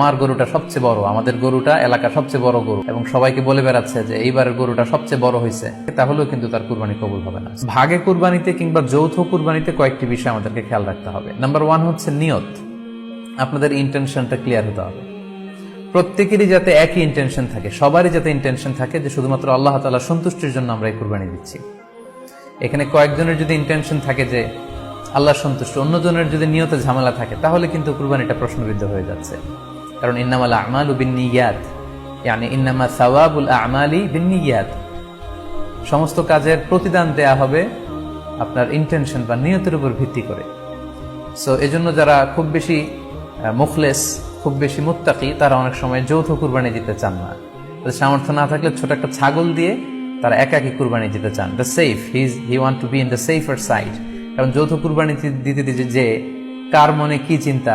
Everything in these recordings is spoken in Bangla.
আমার গরুটা সবচেয়ে বড়, আমাদের গরুটা এলাকা সবচেয়ে বড় গরু। এবং সবাইকে বলে বেড়াচ্ছে যে এইবারের গরুটা সবচেয়ে বড় হয়েছে, তাহলেও কিন্তু তার কুরবানি কবুল হবে না। ভাগে কুরবানিতে কিংবা যৌথ কুরবানিতে কয়েকটি বিষয় আমাদেরকে খেয়াল রাখতে হবে। নাম্বার ওয়ান হচ্ছে নিয়ত। আপনাদের ইন্টেনশনটা ক্লিয়ার হতে হবে। প্রত্যেকেরই যাতে একই ইন্টেনশন থাকে, সবারই যাতে ইন্টেনশন থাকে যে শুধুমাত্র আল্লাহ তালা সন্তুষ্টির জন্য আমরা এই কুরবানি দিচ্ছি। এখানে কয়েকজনের যদি ইন্টেনশন থাকে যে আল্লাহ সন্তুষ্ট, অন্যজনের যদি নিয়তে ঝামেলা থাকে, তাহলে কিন্তু কুরবানিটা প্রশ্নবিদ্ধ হয়ে যাচ্ছে। কারণ ইন্নামাল আমাল বিনিয়াত মানে ইন্নামা সাওয়াবুল আমালি বিনিয়াত সমস্ত কাজের প্রতিদান দেয়া হবে আপনার ইন্টেনশন বা নিয়তের উপর ভিত্তি করে। সো এজন্য যারা খুব বেশি মুখলেস, খুব বেশি মুত্তাকি, তারা অনেক সময় যৌথ কুরবানি দিতে চান না। তাদের সামর্থ্য না থাকলে ছোট একটা ছাগল দিয়ে তারা একাকি কুরবানি দিতে চান। The safe he is he want to be in the safer side কারণ যৌথ কুরবানি দিতে দিতে যে, কার মনে কি চিন্তা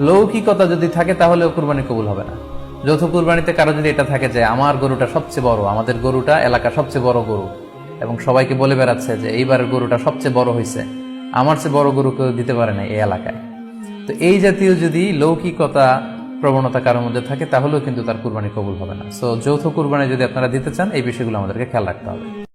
লৌকিকতা যদি থাকে তাহলেও কুরবানি কবুল হবে না। যৌথ কুরবানিতে কারও যদি এটা থাকে যে, আমার গরুটা সবচেয়ে বড়, আমাদের গরুটা এলাকা সবচেয়ে বড় গরু। এবং সবাইকে বলে বেড়াচ্ছে যে এইবারের গরুটা সবচেয়ে বড় হয়েছে আমার চেয়ে বড় গরু কেউ দিতে পারে না এই এলাকায়। তো এই জাতীয় যদি লৌকিকতা প্রবণতা কারোর মধ্যে থাকে, তাহলেও কিন্তু তার কুরবানি কবুল হবে না। সো যৌথ কুরবানি যদি আপনারা দিতে চান, এই বিষয়গুলো আমাদেরকে খেয়াল রাখতে হবে।